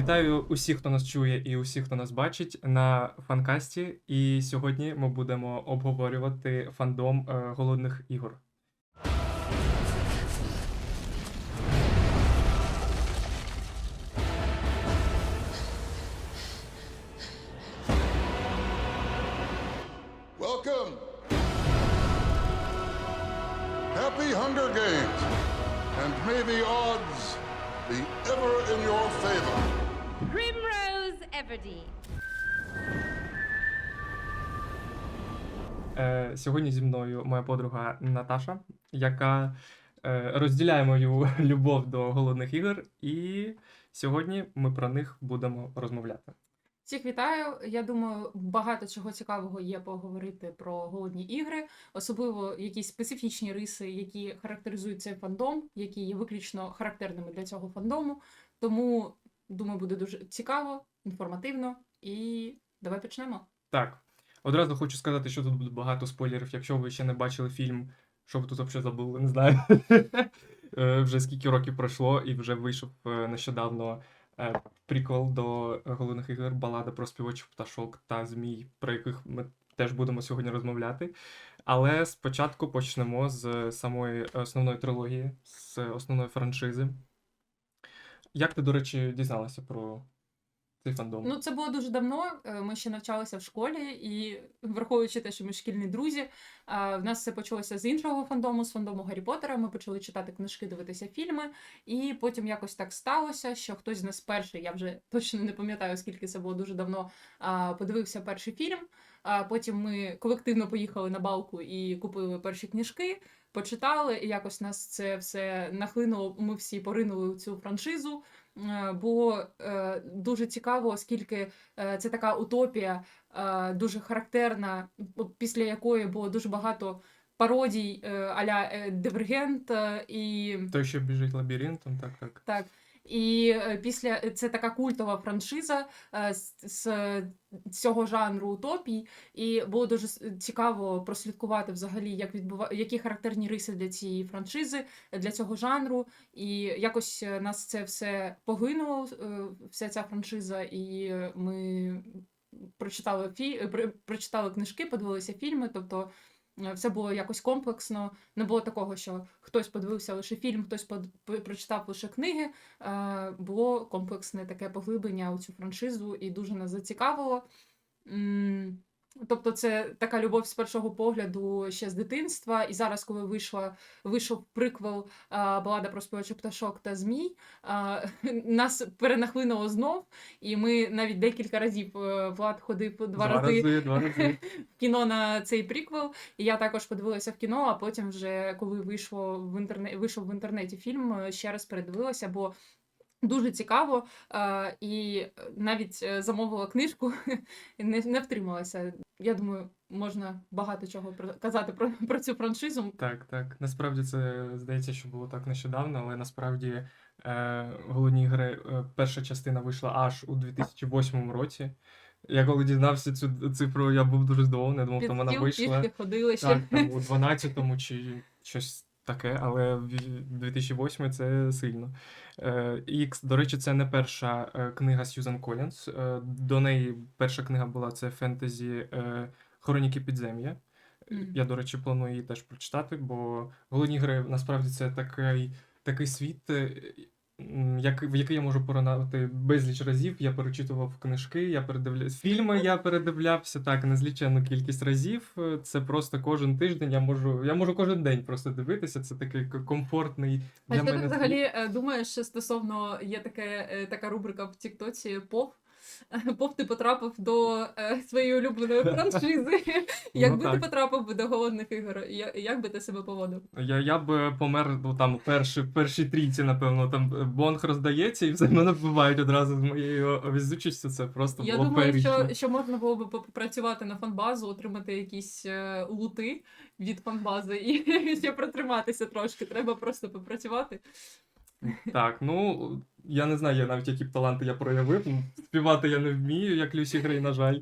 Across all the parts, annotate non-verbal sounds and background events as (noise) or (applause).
Вітаю усіх, хто нас чує, і усіх, хто нас бачить на фанкасті. І сьогодні ми будемо обговорювати фандом е, голодних ігор. Сьогодні зі мною моя подруга Наташа, яка е, розділяє мою (laughs) любов до голодних ігор, і сьогодні ми про них будемо розмовляти. Всіх вітаю. Я думаю, багато чого цікавого є поговорити про голодні ігри, особливо якісь специфічні риси, які характеризують цей фандом, які є виключно характерними для цього фандому. Тому думаю, буде дуже цікаво, інформативно і давай почнемо. Так, одразу хочу сказати, що тут буде багато спойлерів. Якщо ви ще не бачили фільм, що ви тут взагалі забули, не знаю. (laughs) Е, Вже скільки років пройшло, і вже вийшов е, нещодавно е, приквел до головних ігор Балада про співочих пташок та змій, про яких ми теж будемо сьогодні розмовляти. Але спочатку почнемо з самої основної трилогії, з основної франшизи. Як ти, до речі, дізналася про цей фандом? Ну, це було дуже давно. е, Ми ще навчалися в школі, і враховуючи те, що ми шкільні друзі, в нас це почалося з іншого фандому, з фандому Гаррі Поттера. Ми почали читати книжки, дивитися фільми, і потім якось так сталося, що хтось з нас перший, я вже точно не пам'ятаю, скільки це було дуже давно. Подивився перший фільм. Потім ми колективно поїхали на балку і купили перші книжки. Почитали, і якось нас це все нахлинуло. Ми всі поринули у цю франшизу. Е, Було е, дуже цікаво, оскільки е, це така утопія, дуже характерна, після якої було дуже багато пародій аля Дивергент і Той, що біжить лабіринтом, так, так. так. І е, після це така культова франшиза е, з, цього жанру утопій, і було дуже цікаво прослідкувати взагалі, як відбува... які характерні риси для цієї франшизи, для цього жанру. І якось е, нас це все поглинуло, е, вся ця франшиза, і е, ми прочитали фі... е, прочитали книжки, подивилися фільми. Тобто е, все було якось комплексно. Не було такого, що хтось подивився лише фільм, хтось прочитав лише книги. Е, Було комплексне таке поглиблення у цю франшизу і дуже нас зацікавило. Тобто, це така любов з першого погляду ще з дитинства. І зараз, коли вийшла, вийшов приквел а, Балада про співачих пташок та змій, а, (laughs) нас перенахлинуло знов, і ми навіть декілька разів е, Влад ходив два, рази рази, два рази. (laughs) в кіно на цей приквел. І я також подивилася в кіно, а потім, вже коли вийшло в інтернеті, вийшов в інтернеті фільм, е, ще раз передивилася, бо дуже цікаво. е, І навіть е, замовила книжку, (laughs) і не, не втрималася. Я думаю, можна багато чого казати про, про цю франшизу. Так, так. Насправді це здається, що було так нещодавно, але насправді е, голодні ігри, е, перша частина вийшла аж у 2008 році. Я коли дізнався цю цифру, я був дуже здивований, я думав, Під там вона вийшла. ходили ще. Так, там у (laughs) 12-му чи щось таке, але в 2008 це сильно. Ікс, до речі, це не перша е, книга Сьюзан Колінс. Е, До неї перша книга була це фентезі е, Хроніки підзем'я. Мгм. Я, до речі, планую її теж прочитати, бо голодні гри насправді це такий, такий світ, е, як, в який я можу поранати безліч разів. Я перечитував книжки, я передивляв фільми, я передивлявся так незліченну кількість разів. Е, Це просто кожен тиждень. Я можу, я можу кожен день просто дивитися. Це такий комфортний комфортний А для що ти мене. взагалі е, думаєш стосовно є таке, е, така рубрика в Тіктоці ПОВ? (laughs) Пов ти потрапив до е, своєї улюбленої (laughs) франшизи. Якби ти Ну потрапив до голодних ігор, як би ти себе поводив? Я, я б помер ну, там перші, перші трійці, напевно, там е, бонг роздається, і все мене вбивають одразу з моєю візучістю. Це просто Я було думаю, феєрично. що, що можна було би попрацювати на фанбазу, отримати якісь е, лути від фанбази і (laughs) ще протриматися трошки. Треба просто попрацювати. Так, ну я не знаю, я навіть які б таланти я проявив. Ну, Співати я не вмію, як Люсі Грей, на жаль.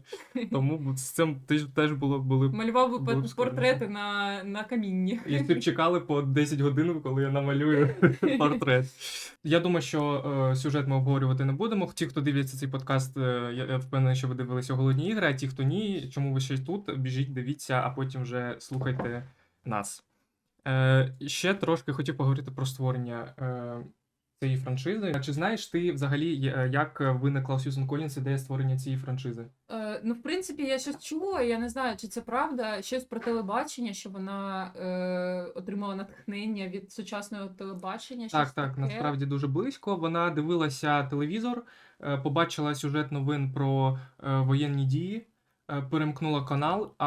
Тому з цим теж, було були. б- Малював би портрети на, на камінні. І всі б чекали по 10 годин, коли я намалюю (laughs) портрет. Я думаю, що е, сюжет ми обговорювати не будемо. Ті, хто дивляться цей подкаст, е, я, я впевнений, що ви дивилися голодні ігри, а ті, хто ні, чому ви ще тут, біжіть, дивіться, а потім вже слухайте нас. Е, ще трошки хотів поговорити про створення е, цієї франшизи. Чи знаєш ти взагалі, е, як виникла у Сьюзен Колінс ідея створення цієї франшизи? Е, ну, в принципі, я щось чула, я не знаю, чи це правда, щось про телебачення, що вона е, отримала натхнення від сучасного телебачення. Так, щось так, таке. насправді дуже близько. Вона дивилася телевізор, е, побачила сюжет новин про е, воєнні дії, е, перемкнула канал, а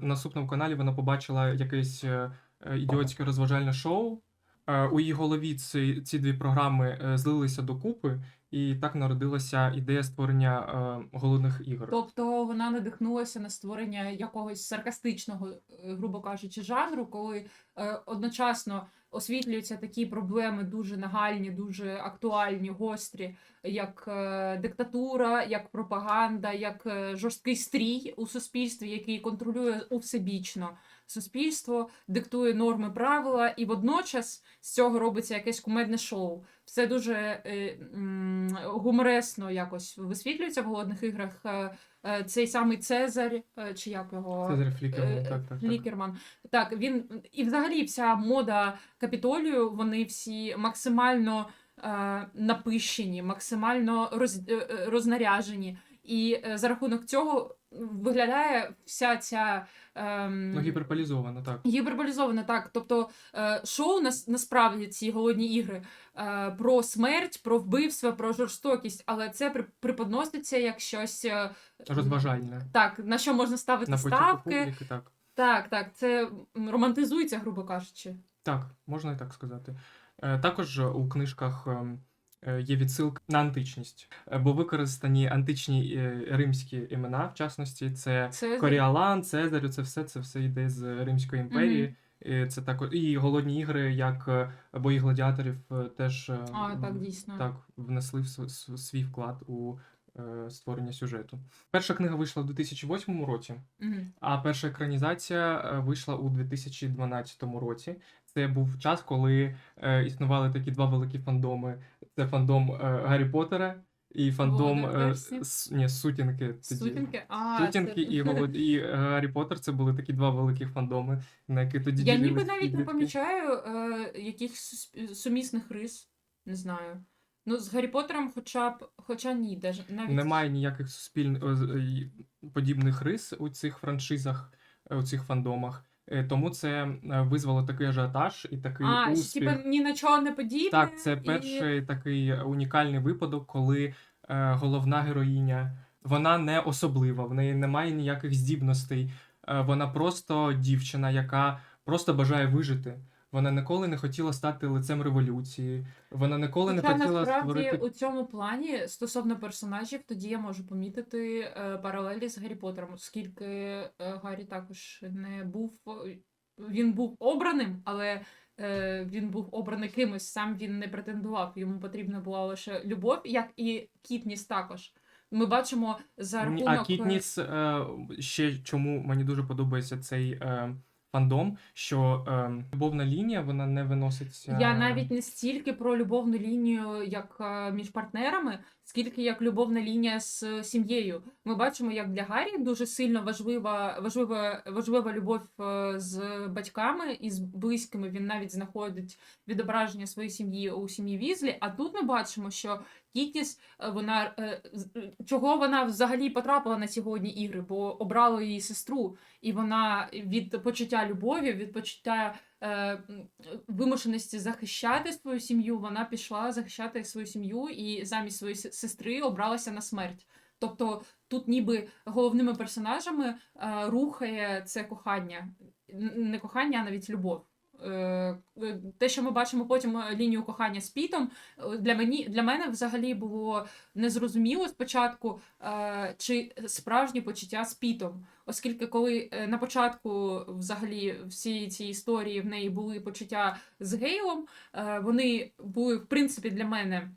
на наступному каналі вона побачила якесь е, е, ідіотське розважальне шоу. Е, У її голові ці, ці дві програми е, злилися докупи, і так народилася ідея створення е, голодних ігор. Тобто вона надихнулася на створення якогось саркастичного, е, грубо кажучи, жанру, коли е, одночасно освітлюються такі проблеми дуже нагальні, дуже актуальні, гострі, як е, диктатура, як пропаганда, як е, жорсткий стрій у суспільстві, який контролює усебічно суспільство, диктує норми, правила, і водночас з цього робиться якесь кумедне шоу. Все дуже е, м, гуморесно якось висвітлюється в голодних іграх. Е, е, цей самий Цезарь, е, чи як його Цезарь Флікерман, Е, так, так, так. Флікерман. Так, він і взагалі вся мода Капітолію, вони всі максимально е, напищені, максимально роз, е, рознаряжені. І за рахунок цього виглядає вся ця ем, Ну, гіперполізовано, так. Гіперболізоване, так. Тобто е, шоу нас, насправді ці голодні ігри е, про смерть, про вбивство, про жорстокість, але це при, преподноситься як щось е, Розважальне. так, на що можна ставити На ставки. публіки, так. Так, так, це романтизується, грубо кажучи. Так, можна і так сказати. Е, Також у книжках е, є відсилка на античність, е, бо використані античні е, римські імена, в частності, це Це Коріалан, Цезарю, це все, це все йде з Римської імперії. І Це також і голодні ігри, як е, бої гладіаторів, е, теж е, а, так, дійсно. так внесли в св- св- свій вклад у е, створення сюжету. Перша книга вийшла у 2008 році. Мгм. А перша екранізація е, вийшла у 2012 році. Це був час, коли е, існували такі два великі фандоми: це фандом е, Гаррі Поттера і фандом е, Володарські? с- ні, сутінки. тоді. Сутінки? А, Сутінки це- і, Волод... і е, Гаррі Поттер це були такі два великих фандоми, на які тоді Я ніби ділились навіть не підлітки. помічаю е, якихось сумісних рис. Не знаю. Ну, з Гаррі Поттером хоча б, хоча ні, даже навіть Немає ніяких суспільних подібних рис у цих франшизах, е, у цих фандомах. Е, Тому це е, визвало такий ажіотаж і такий А, успіх. типу ні на чого не подібне. Так, це і- перший такий унікальний випадок, коли е, головна героїня вона не особлива, в неї немає ніяких здібностей. Е, вона просто дівчина, яка просто бажає вижити. Вона ніколи не хотіла стати лицем революції. Вона ніколи не хотіла насправді створити. у цьому плані стосовно персонажів, тоді я можу помітити е, паралелі з Гаррі Поттером, оскільки е, Гаррі також не був. Він був обраним, але е, він був обраний кимось, сам він не претендував. Йому потрібна була лише любов, як і Кітніс також. Ми бачимо за рахунок. А Кітніс е, ще чому мені дуже подобається цей е, фандом, що е, любовна лінія вона не виноситься. Я навіть не стільки про любовну лінію, як е, між партнерами, скільки як любовна лінія з е, сім'єю. Ми бачимо, як для Гаррі дуже сильно важлива, важлива, важлива любов е, з батьками і з близькими. Він навіть знаходить відображення своєї сім'ї у сім'ї Візлі. А тут ми бачимо, що Кітіс, е, вона чого вона взагалі потрапила на сьогодні ігри, бо обрала її сестру, і вона від почуття любові, від почуття вимушеності захищати свою сім'ю, вона пішла захищати свою сім'ю і замість своєї сестри обралася на смерть. Тобто тут ніби головними персонажами е, рухає це кохання, не кохання, а навіть любов. Е, те, що ми бачимо потім е, лінію кохання з Пітом, е, для мені для мене взагалі було незрозуміло спочатку, чи справжні почуття з Пітом. Оскільки, коли на початку взагалі всі ці історії в неї були почуття з Гейлом, вони були в принципі для мене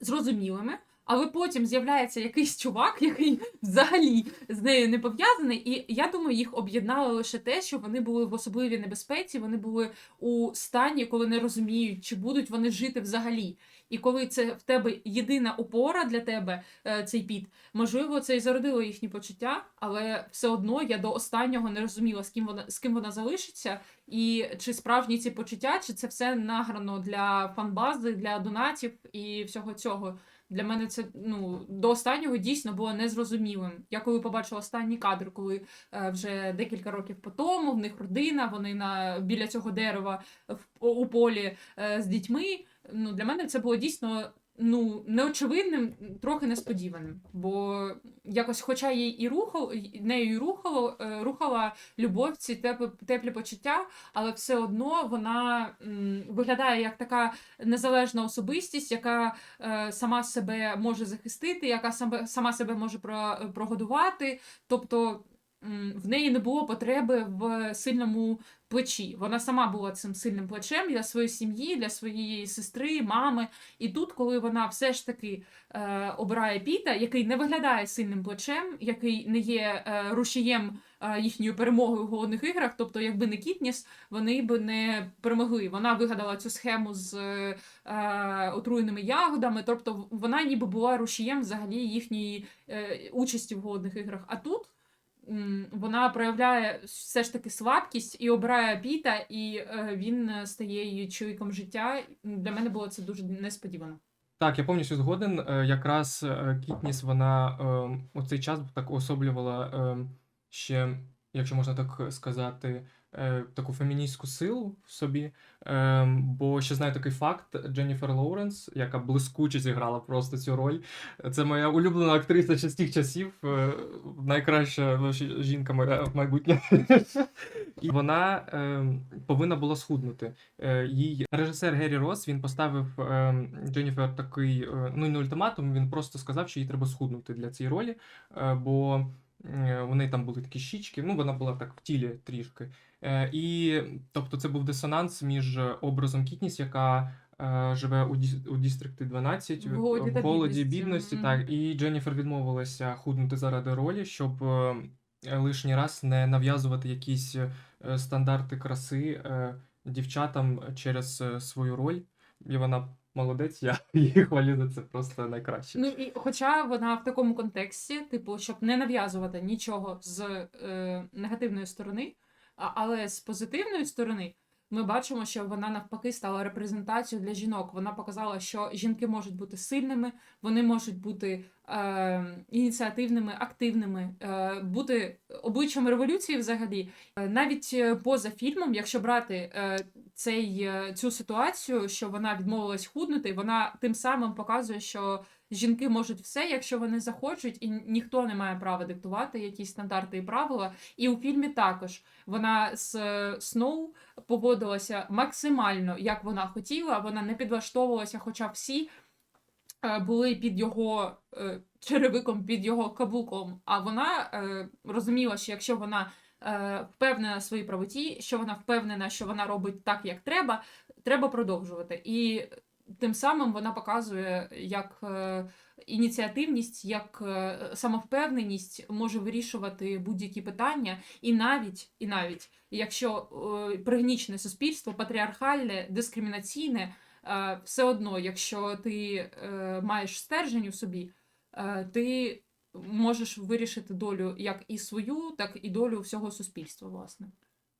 зрозумілими. Але потім з'являється якийсь чувак, (laughs) який взагалі з нею не пов'язаний, і я думаю, їх об'єднало лише те, що вони були в особливій небезпеці, вони були у стані, коли не розуміють, чи будуть вони жити взагалі. І коли це в тебе єдина опора для тебе, е, цей піт, можливо, це і зародило їхні почуття, але все одно я до останнього не розуміла, з ким вона з ким вона залишиться, і чи справжні ці почуття, чи це все награно для фанбази, для донатів і всього цього. Для мене це ну до останнього дійсно було незрозумілим. Я коли побачила останній кадр, коли е, вже декілька років по тому в них родина, вони на біля цього дерева в, у полі е, з дітьми. Ну для мене це було дійсно ну неочевидним, трохи несподіваним. Бо якось, хоча їй і рухав, нею і рухало, е, рухала любов, ці теплі, теплі почуття, але все одно вона м, виглядає як така незалежна особистість, яка е, сама себе може захистити, яка сама себе може про, прогодувати. Тобто в неї не було потреби в сильному плечі. Вона сама була цим сильним плечем для своєї сім'ї, для своєї сестри, мами. І тут, коли вона все ж таки е, обирає Піта, який не виглядає сильним плечем, який не є е, рушієм е, їхньої перемоги у голодних іграх, тобто, якби не Кітніс, вони б не перемогли. Вона вигадала цю схему з е, отруєними ягодами, тобто вона ніби була рушієм взагалі їхньої е, участі в голодних іграх. А тут. Вона проявляє все ж таки слабкість і обирає Піта, і е, він е, стає її чоловіком життя. Для мене було це дуже несподівано. Так, я повністю згоден. Е, Якраз Кітніс, вона е, у цей час так уособлювала е, ще, якщо можна так сказати, е, таку феміністську силу в собі. Е, Бо ще знаю такий факт: Дженніфер Лоуренс, яка блискуче зіграла просто цю роль. Це моя улюблена актриса з тих часів, е, найкраща жінка моя в майбутнє. (laughs) І вона е, повинна була схуднути. Е, їй режисер Геррі Росс він поставив е, Дженніфер такий е, ну не ультиматум. Він просто сказав, що їй треба схуднути для цієї ролі, е, бо у неї там були такі щічки. Ну вона була так в тілі трішки. Е, і тобто це був дисонанс між образом Кітніс, яка е, живе у, у Дістрикті 12 В голоді в голоді бідності. бідності. Так, і Дженніфер відмовилася худнути заради ролі, щоб е, лишній раз не нав'язувати якісь е, стандарти краси е, дівчатам через е, свою роль. І вона молодець, я (laughs) її хвалю за це просто найкраще. Ну і хоча вона в такому контексті, типу, щоб не нав'язувати нічого з е, негативної сторони, а, але з позитивної сторони. Ми бачимо, що вона навпаки стала репрезентацією для жінок. Вона показала, що жінки можуть бути сильними, вони можуть бути ініціативними, активними, е, бути обличчям революції взагалі. Е, Навіть е, поза фільмом, якщо брати е, цей, е, цю ситуацію, що вона відмовилась худнути, вона тим самим показує, що жінки можуть все, якщо вони захочуть, і ніхто не має права диктувати якісь стандарти і правила. І у фільмі також вона з е, Сноу поводилася максимально, як вона хотіла. Вона не підлаштовувалася, хоча всі е, були під його е, черевиком, під його каблуком. А вона е, розуміла, що якщо вона е, впевнена в своїй правоті, що вона впевнена, що вона робить так, як треба, треба продовжувати. І тим самим вона показує, як е, ініціативність, як е, самовпевненість може вирішувати будь-які питання, і навіть, і навіть якщо е, пригнічне суспільство, патріархальне, дискримінаційне, е, все одно, якщо ти е, маєш стержень у собі, е, ти можеш вирішити долю як і свою, так і долю всього суспільства, власне.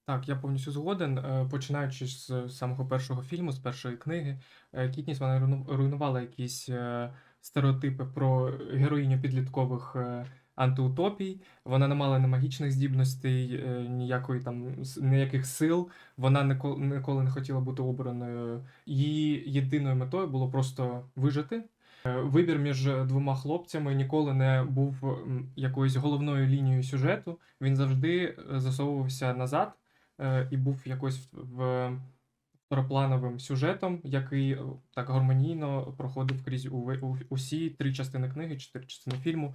Так, я повністю згоден. Е, Починаючи з самого першого фільму, з першої книги, е, Кітніс вона руйнувала якісь е, стереотипи про героїню підліткових е, антиутопій. Вона не мала ні магічних здібностей, е, ніякої там ніяких сил. Вона ніколи, не хотіла бути обраною. Її єдиною метою було просто вижити. Е, Вибір між двома хлопцями ніколи не був якоюсь головною лінією сюжету. Він завжди е, засовувався назад і був якось в второплановим сюжетом, який так гармонійно проходив крізь усі три частини книги, чотири частини фільму.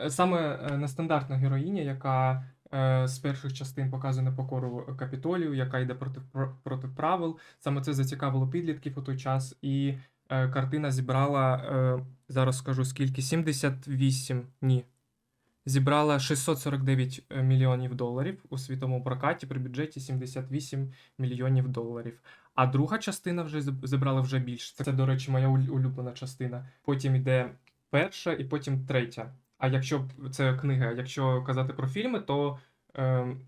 Е, Саме е, нестандартна героїня, яка е, з перших частин показує непокору Капітолію, яка йде проти, проти правил. Саме це зацікавило підлітків у той час. І картина зібрала, зараз скажу скільки, 78, ні. Зібрала 649 мільйонів доларів у світовому прокаті при бюджеті 78 мільйонів доларів. А друга частина вже зібрала вже більше. Це, до речі, моя улюблена частина. Потім йде перша і потім третя. А якщо це книга, якщо казати про фільми, то ем,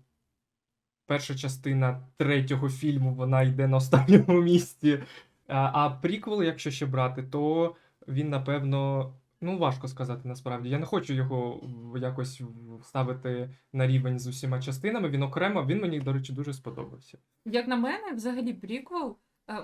перша частина третього фільму вона йде на останньому (laughs) місці. А, приквел, якщо ще брати, то він, напевно, ну важко сказати насправді. Я не хочу його якось ставити на рівень з усіма частинами. Він окремо, він мені, до речі, дуже сподобався. Як на мене, взагалі приквел, е,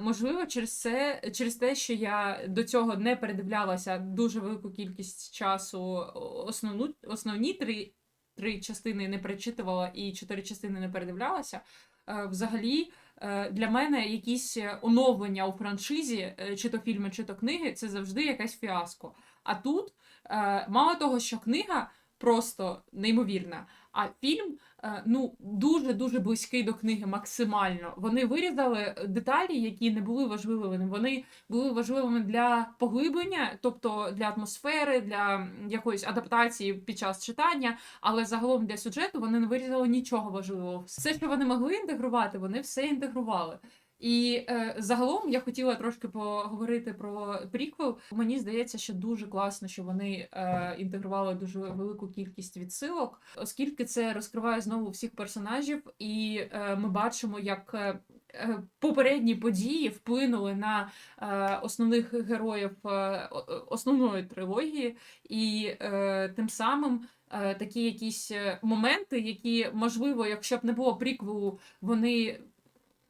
можливо, через це, через те, що я до цього не передивлялася дуже велику кількість часу, основну, основні три, три частини не перечитувала і чотири частини не передивлялася. е, Взагалі, е, для мене якісь оновлення у франшизі, е, чи то фільми, чи то книги, це завжди якась фіаско. А тут е, мало того, що книга просто неймовірна, а фільм е, ну дуже дуже близький до книги, максимально. Вони вирізали деталі, які не були важливими. Вони були важливими для поглиблення, тобто для атмосфери, для якоїсь адаптації під час читання. Але загалом для сюжету вони не вирізали нічого важливого. Все, що вони могли інтегрувати, вони все інтегрували. І е, загалом я хотіла трошки поговорити про приквел. Мені здається, що дуже класно, що вони е, інтегрували дуже велику кількість відсилок, оскільки це розкриває знову всіх персонажів, і е, ми бачимо, як е, е, попередні події вплинули на е, основних героїв е, основної трилогії, і е, тим самим. е, Такі якісь е, моменти, які можливо, якщо б не було приквелу, вони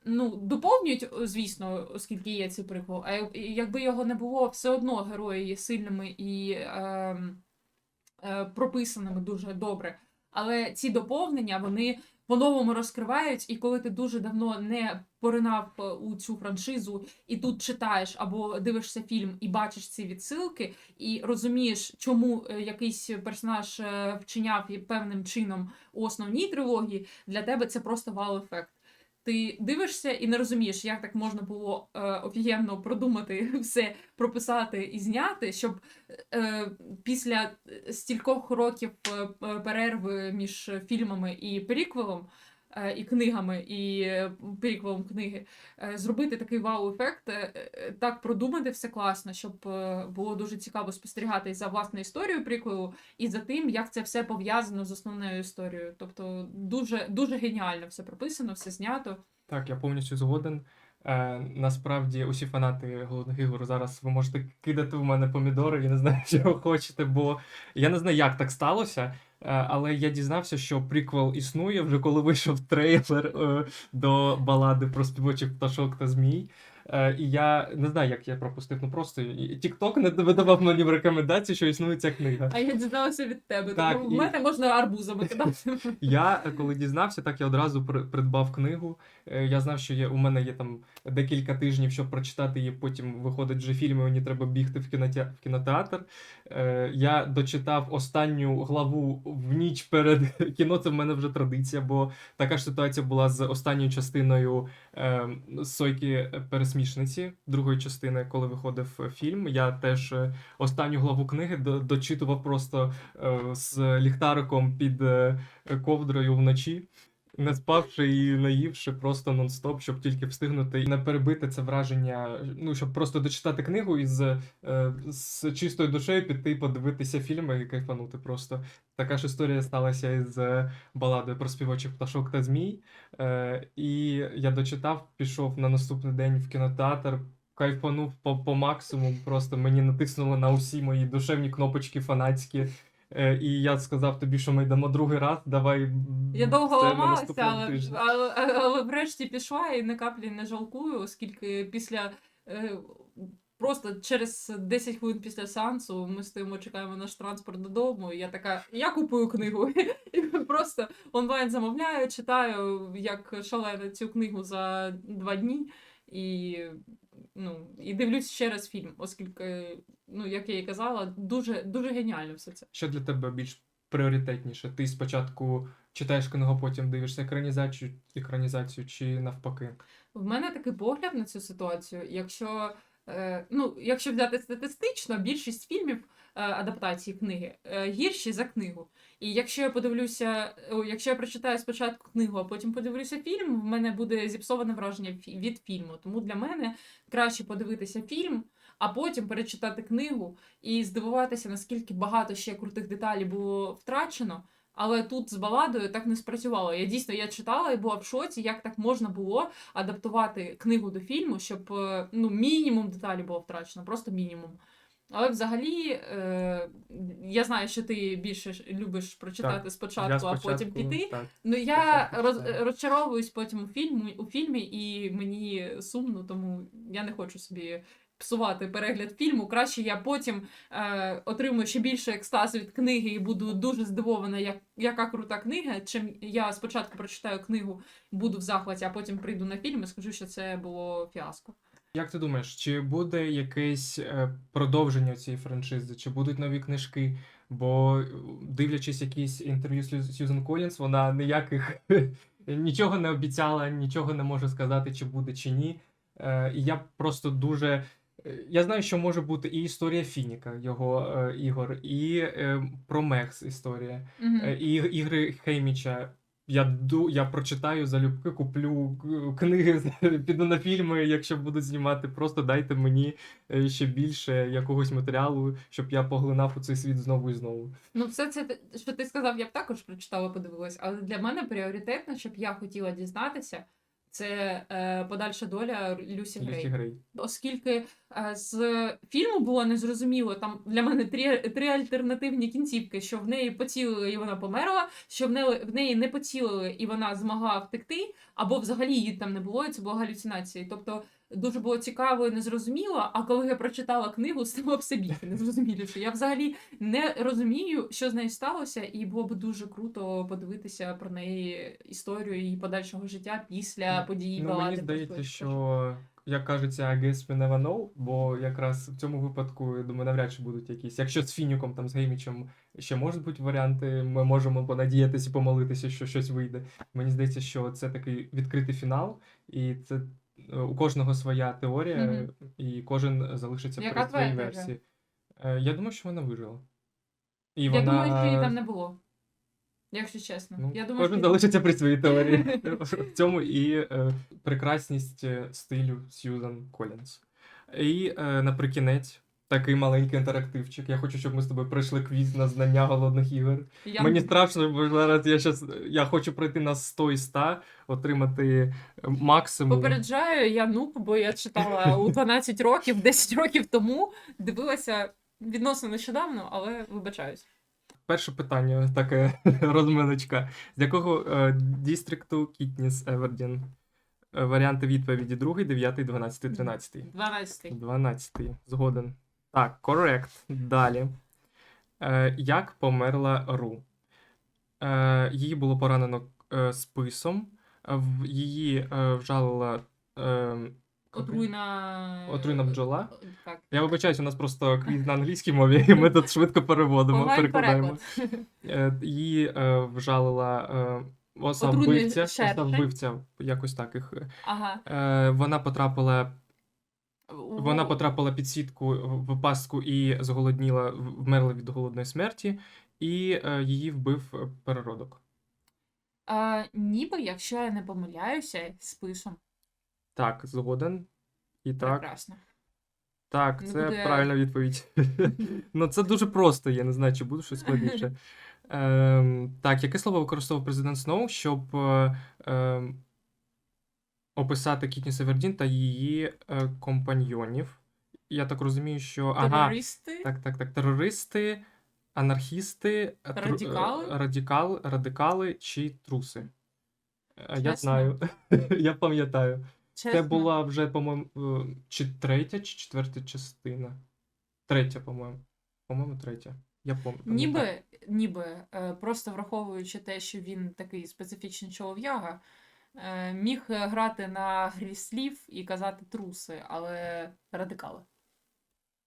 ну, доповнюють, звісно, оскільки є цей приквел, а якби його не було, все одно герої є сильними і е, е, прописаними дуже добре. Але ці доповнення вони по-новому розкривають, і коли ти дуже давно не поринав е, у цю франшизу, і тут читаєш або дивишся фільм і бачиш ці відсилки, і розумієш, чому е, якийсь персонаж е, вчиняв певним чином у основній трилогії, для тебе це просто вау-ефект. Ти дивишся і не розумієш, як так можна було е, офігенно продумати (laughs) все, прописати і зняти, щоб е, після стількох років е, е, перерви між фільмами і приквелом, е, і книгами, і е, книги, е, зробити такий вау-ефект, е, е, так продумати все класно, щоб е, було дуже цікаво спостерігати за власною історією приквелу, і за тим, як це все пов'язано з основною історією. Тобто дуже, дуже геніально все прописано, все знято. Так, я повністю згоден. Е, насправді, усі фанати голодних ігор зараз ви можете кидати в мене помідори, я не знаю, (laughs) ви хочете, бо я не знаю, як так сталося. Е, Але я дізнався, що приквел існує вже коли вийшов трейлер е, до балади про співочих пташок та змій. Е, І я не знаю, як я пропустив. Ну просто TikTok не видавав мені в рекомендації, що існує ця книга. А я дізналася від тебе, Так, тому в мене можна арбузами кидати. (laughs) Я е, коли дізнався, так я одразу придбав книгу. Е, Я знав, що є, у мене є там декілька тижнів, щоб прочитати її. Потім виходить вже фільм, і мені треба бігти в, кінотеатр. в кінотеатр. Я дочитав останню главу в ніч перед (laughs) кіно. Це в мене вже традиція, бо така ж ситуація була з останньою частиною Сойки пересмішниці, другої частини, коли виходив фільм. Я теж е, останню главу книги дочитував просто е, з ліхтариком під е, ковдрою вночі, не спавши і наївши просто нон-стоп, щоб тільки встигнути і не перебити це враження. Ну, щоб просто дочитати книгу і з, е, з чистою душею піти подивитися фільми і кайфанути просто. Така ж історія сталася із е, баладою про співочих пташок та змій. Е, і я дочитав, пішов на наступний день в кінотеатр. Кайфанув по, по максимуму, просто мені натиснули на усі мої душевні кнопочки фанатські. Е, і я сказав тобі, що ми йдемо другий раз, давай. Я довго ламалася, але, але, але врешті пішла і ні каплі не жалкую, оскільки після. Е, Просто через 10 хвилин після сеансу ми стоїмо, чекаємо наш транспорт додому. І я така, я купую книгу. (laughs) І Просто онлайн замовляю, читаю як шалена цю книгу за два дні і, ну, і дивлюсь ще раз фільм, оскільки, ну, як я і казала, дуже, дуже геніально все це. Що для тебе більш пріоритетніше? Ти спочатку читаєш книгу, потім дивишся екранізацію, екранізацію чи навпаки? В мене такий погляд на цю ситуацію. Якщо, е, ну, якщо взяти статистично, більшість фільмів адаптації книги е, гірші за книгу. І якщо я подивлюся, якщо я прочитаю спочатку книгу, а потім подивлюся фільм, в мене буде зіпсоване враження від фільму. Тому для мене краще подивитися фільм, а потім перечитати книгу і здивуватися, наскільки багато ще крутих деталей було втрачено. Але тут з баладою так не спрацювало. Я дійсно я читала і була в шоці, як так можна було адаптувати книгу до фільму, щоб е, ну, мінімум деталі було втрачено, просто мінімум. Але взагалі, е, я знаю, що ти більше любиш прочитати Так, спочатку, а потім піти. Так. Ну я спочатку роз, розчаровуюсь потім у фільмі, у фільмі, і мені сумно, тому я не хочу собі псувати перегляд фільму. Краще я потім е, отримую ще більше екстазу від книги і буду дуже здивована, як, яка крута книга. Чим я спочатку прочитаю книгу, буду в захваті, а потім прийду на фільм і скажу, що це було фіаско. Як ти думаєш, чи буде якесь е, продовження цієї франшизи, чи будуть нові книжки? Бо дивлячись якісь інтерв'ю з Сьюзен Колінс, вона ніяких (laughs) нічого не обіцяла, нічого не може сказати, чи буде, чи ні. Е, І я просто дуже. е, Я знаю, що може бути і історія Фініка, його е, ігор, і е, про Мекс історія. Мгм. Е, І ігри Хейміча. Я ду, я прочитаю залюбки, куплю книги, (laughs) піду на фільми, якщо будуть знімати. Просто дайте мені е, ще більше якогось матеріалу, щоб я поглинав у цей світ знову і знову. Ну, все це, що ти сказав, я б також прочитала, подивилась, але для мене пріоритетно, щоб я хотіла дізнатися, це е, подальша доля Люсі Грей. Люсі Грей. Оскільки е, з фільму було незрозуміло, там для мене три, три альтернативні кінцівки: що в неї поцілили і вона померла, що в неї, в неї не поцілили і вона змогла втекти, або взагалі її там не було, і це була галюцинація. Тобто дуже було цікаво і незрозуміло. А коли я прочитала книгу, стало все більше незрозуміліше. Я взагалі не розумію, що з нею сталося, і було б дуже круто подивитися про неї історію її подальшого життя після події Ну, балади. мені здається, що як кажеться, I guess we never know, бо якраз в цьому випадку, я думаю, навряд чи будуть якісь. Якщо з Фініком, там з Геймічем ще можуть бути варіанти, ми можемо понадіятися і помолитися, що щось вийде. Мені здається, що це такий відкритий фінал, і це у кожного своя теорія, Мгм. і кожен залишиться Яка при своїй теорія? версії. Е, Я думаю, що вона вижила. І Я вона... думаю, що її там не було. Якщо чесно. Ну, я думаю, кожен що... залишиться при своїй (laughs) теорії. В цьому і е, прекрасність е, стилю Сьюзан Колінс. І е, наприкінець такий маленький інтерактивчик. Я хочу, щоб ми з тобою пройшли квіз на знання голодних ігор. я... Мені страшно, бо зараз я щас, я хочу пройти на 100 і 100, отримати е, максимум. Попереджаю, я нуб, бо я читала у 12 років, 10 років тому, дивилася відносно нещодавно, але вибачаюсь. Перше питання, таке (laughs) розминочка. З якого е, дістрікту Кітніс Евердін? Е, Варіанти відповіді 2, 9, 12, 13. 12. 12. Згоден. Так, корект. Далі. Е, як померла Ру? Е, її було поранено е, списом. Е, В, її е, вжалила. Е, Отруйна... Отруйна бджола? Так. Я вибачаюсь, у нас просто квіз на англійській мові, і ми тут швидко переводимо, перекладаємо. переклад. (laughs) Е, Її е, вжалила е, оса вбивця, оса вбивця, якось так їх. е, Ага. Е, вона потрапила Вона потрапила під сітку в пастку і зголодніла, вмерла від голодної смерті, і е, її вбив е, переродок. А, ніби, якщо я не помиляюся, списом. Так, згоден. І так, Прекрасно. так, це буде- правильна відповідь. (laughs) ну, це дуже просто, я не знаю, чи буде щось складніше. (laughs) Ем, так, яке слово використовував президент Сноу, щоб е, ем, описати Кітні Севердін та її е, компаньйонів? Я так розумію, що. Ага, Терористи. Так, так, так. Терористи, анархісти, е, тру- Радикали? е, радикал, радикали чи труси. Е, Я Чесно? знаю, (laughs) я пам'ятаю. Це Чесно. була вже, по-моєму, е, чи третя, чи четверта частина. Третя, по-моєму. По-моєму, третя. Я пам'ятаю. Ніби, ніби, е, просто враховуючи те, що він такий специфічний чолов'яга, міг е, грати на грі слів і казати труси, але радикали.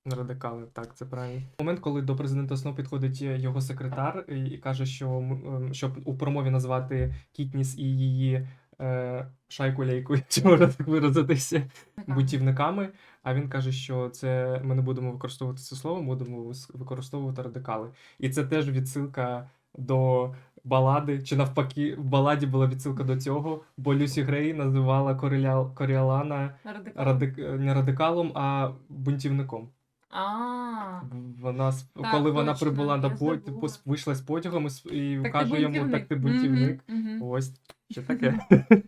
Радикали, так, це правильно. Момент, коли до президента Сноу підходить е, його секретар і, каже, що ем, щоб у промові назвати Кітніс і її е, шайку лейку, (laughs) якщо можна так виразитися, бутівниками. А він каже, що це ми не будемо використовувати це слово, будемо використовувати радикали. І це теж відсилка до балади, чи навпаки, в баладі була відсилка до цього, бо Люсі Грей називала Коріля... Коріалана Радикали. радик... не радикалом, а бунтівником. А, Вона с- Так, коли вона точно, прибула я на пот... забула. пос- вийшла з потягом і, с- і так ти каже йому, так ти бунтівник. бунтівник. Мгм, мгм. Ось що таке. (laughs)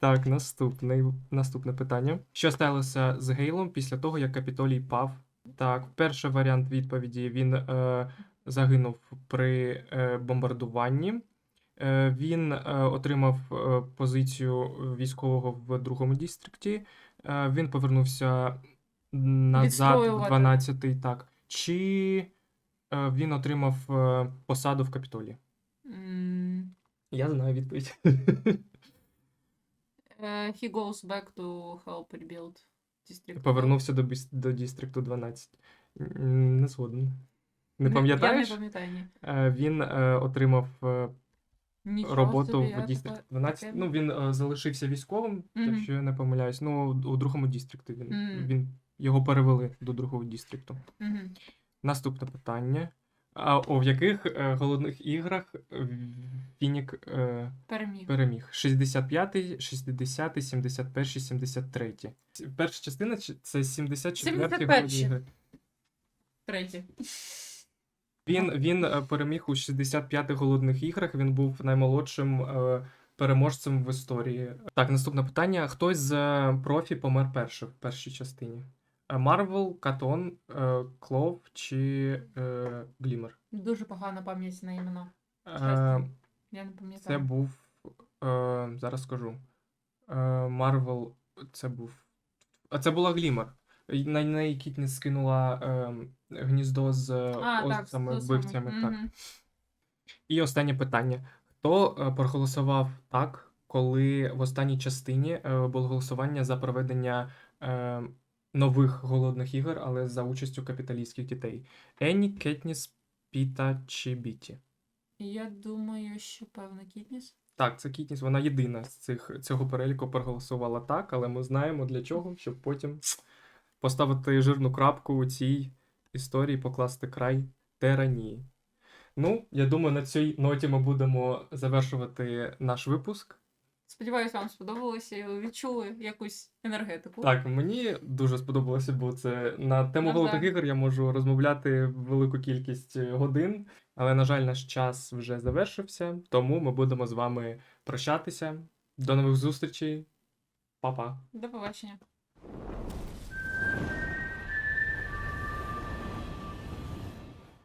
так, наступний, наступне питання. Що сталося з Гейлом після того, як Капітолій пав? Так, перший варіант відповіді він е, загинув при е, бомбардуванні. Е, він е, отримав позицію військового в другому дістрикті. Він повернувся назад в 12-й, так. Чи він отримав посаду в Капітолії? М, Я знаю відповідь. He goes back to help rebuild district. Повернувся до, до Дістрікту 12. Не згоден. Не Я пам'ятаєш? не пам'ятаю, ні. Е, Він е, отримав е, Нічого роботу собі, я в Дістрикт таке- 12. таке- Ну, він е, залишився військовим, Мгм. якщо я не помиляюсь. Ну, у другому дістрикті він, Мгм. він його перевели до другого дістрікту. Мгм. Наступне питання. А о, в яких е, голодних іграх е, Фінік е, Переміг. переміг? 65-й, 60-й, 71-й, 73-й. Перша частина чи- це 74-й 71-й. голодні ігри. Третє. Він, він е, переміг у 65-х голодних іграх. Він був наймолодшим е, переможцем в історії. Так, наступне питання: хтось з е, профі помер першим в першій частині? Марвел, Катон, Клов чи Глімер? Дуже погана пам'ять на імена. Е, Я не це був. Зараз скажу. Марвел, це був. А це була Глімер. На неї Кітніс скинула е, гніздо з А, так, вбивцями. самим. Так. Мгм. І останнє питання: хто е, проголосував так, коли в останній частині е, було голосування за проведення е, нових голодних ігор, але за участю капіталістських дітей? Енні, Кетніс, Піта чи Біті? Я думаю, що певна кітніс. Так, це Кітніс, вона єдина з цих, цього переліку проголосувала так, але ми знаємо для чого, щоб потім поставити жирну крапку у цій історії, покласти край тиранії. Ну, я думаю, на цій ноті ми будемо завершувати наш випуск. Сподіваюсь, вам сподобалося і ви відчули якусь енергетику. Так, мені дуже сподобалося, бо це на тему голодних ігор я можу розмовляти велику кількість е, годин, але, на жаль, наш час вже завершився, тому ми будемо з вами прощатися. До нових зустрічей. Па-па. До побачення.